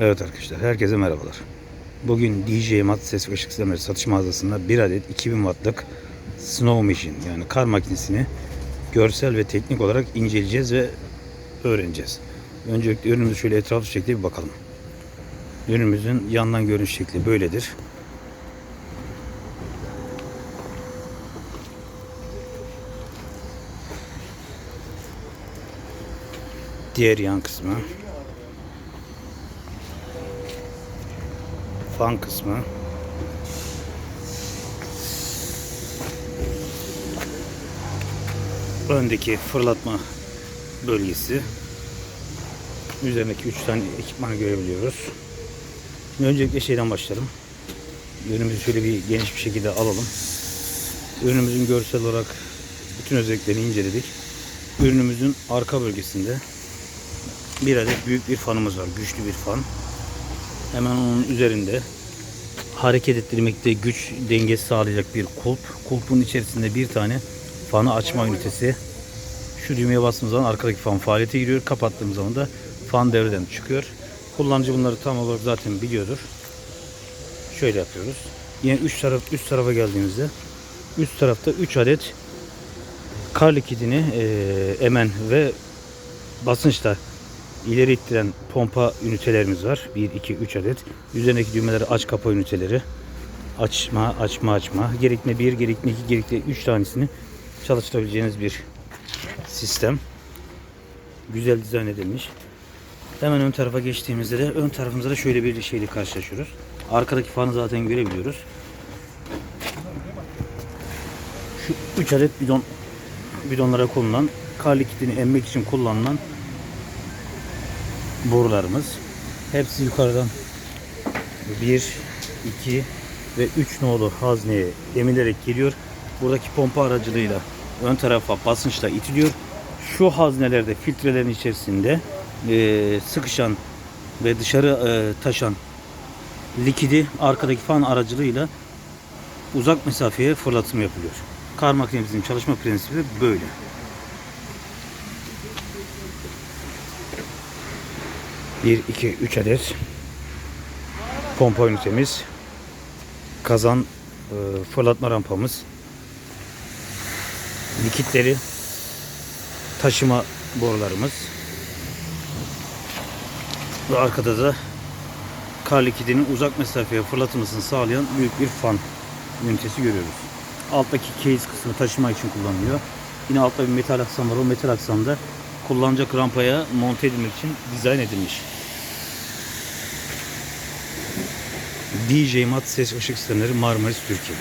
Evet arkadaşlar herkese merhabalar. Bugün DJ Mat Ses ve Işık Sistemleri satış mağazasında bir adet 2000 wattlık Snow Machine yani kar makinesini görsel ve teknik olarak inceleyeceğiz ve öğreneceğiz. Öncelikle ürünümüzü şöyle etraflı şekilde bir bakalım. Ürünümüzün yandan görünüş şekli böyledir. Diğer yan kısmı fan kısmı öndeki fırlatma bölgesi üzerindeki 3 tane ekipmanı görebiliyoruz. Şimdi öncelikle şeyden başlayalım. Ürünümüzü şöyle bir geniş bir şekilde alalım. Ürünümüzün görsel olarak bütün özelliklerini inceledik. Ürünümüzün arka bölgesinde bir adet büyük bir fanımız var. Güçlü bir fan. Hemen onun üzerinde hareket ettirmekte güç dengesi sağlayacak bir kulp. Kulpun içerisinde bir tane fanı açma ünitesi. Şu düğmeye bastığımız zaman arkadaki fan faaliyete giriyor. Kapattığımız zaman da fan devreden çıkıyor. Kullanıcı bunları tam olarak zaten biliyordur. Şöyle yapıyoruz. Yine üst taraf üst tarafa geldiğimizde üst tarafta 3 adet kar likidini eee, emen ve basınçta ileri ittiren pompa ünitelerimiz var. 1, 2, 3 adet. Üzerindeki düğmeleri aç kapa üniteleri. Açma, açma, açma. Gerekli 1, gerekli 2, gerekli 3 tanesini çalıştırabileceğiniz bir sistem. Güzel dizayn edilmiş. Hemen ön tarafa geçtiğimizde de ön tarafımızda da şöyle bir şeyle karşılaşıyoruz. Arkadaki fanı zaten görebiliyoruz. Şu 3 adet bidon bidonlara konulan kar likidini emmek için kullanılan borularımız. Hepsi yukarıdan 1, 2 ve 3 nolu hazneye emilerek geliyor. Buradaki pompa aracılığıyla ön tarafa basınçla itiliyor. Şu haznelerde filtrelerin içerisinde e, sıkışan ve dışarı e, taşan likidi arkadaki fan aracılığıyla uzak mesafeye fırlatım yapılıyor. Kar makinemizin çalışma prensibi böyle. Bir, iki, üç adet pompa ünitemiz, kazan e, fırlatma rampamız, likitleri taşıma borularımız ve arkada da kar likidinin uzak mesafeye fırlatılmasını sağlayan büyük bir fan ünitesi görüyoruz. Alttaki case kısmı taşıma için kullanılıyor. Yine altta bir metal aksam var. O metal aksamda kullanacak rampaya monte edilmek için dizayn edilmiş. DJ Mat Ses Işık Sistemleri Marmaris Türkiye.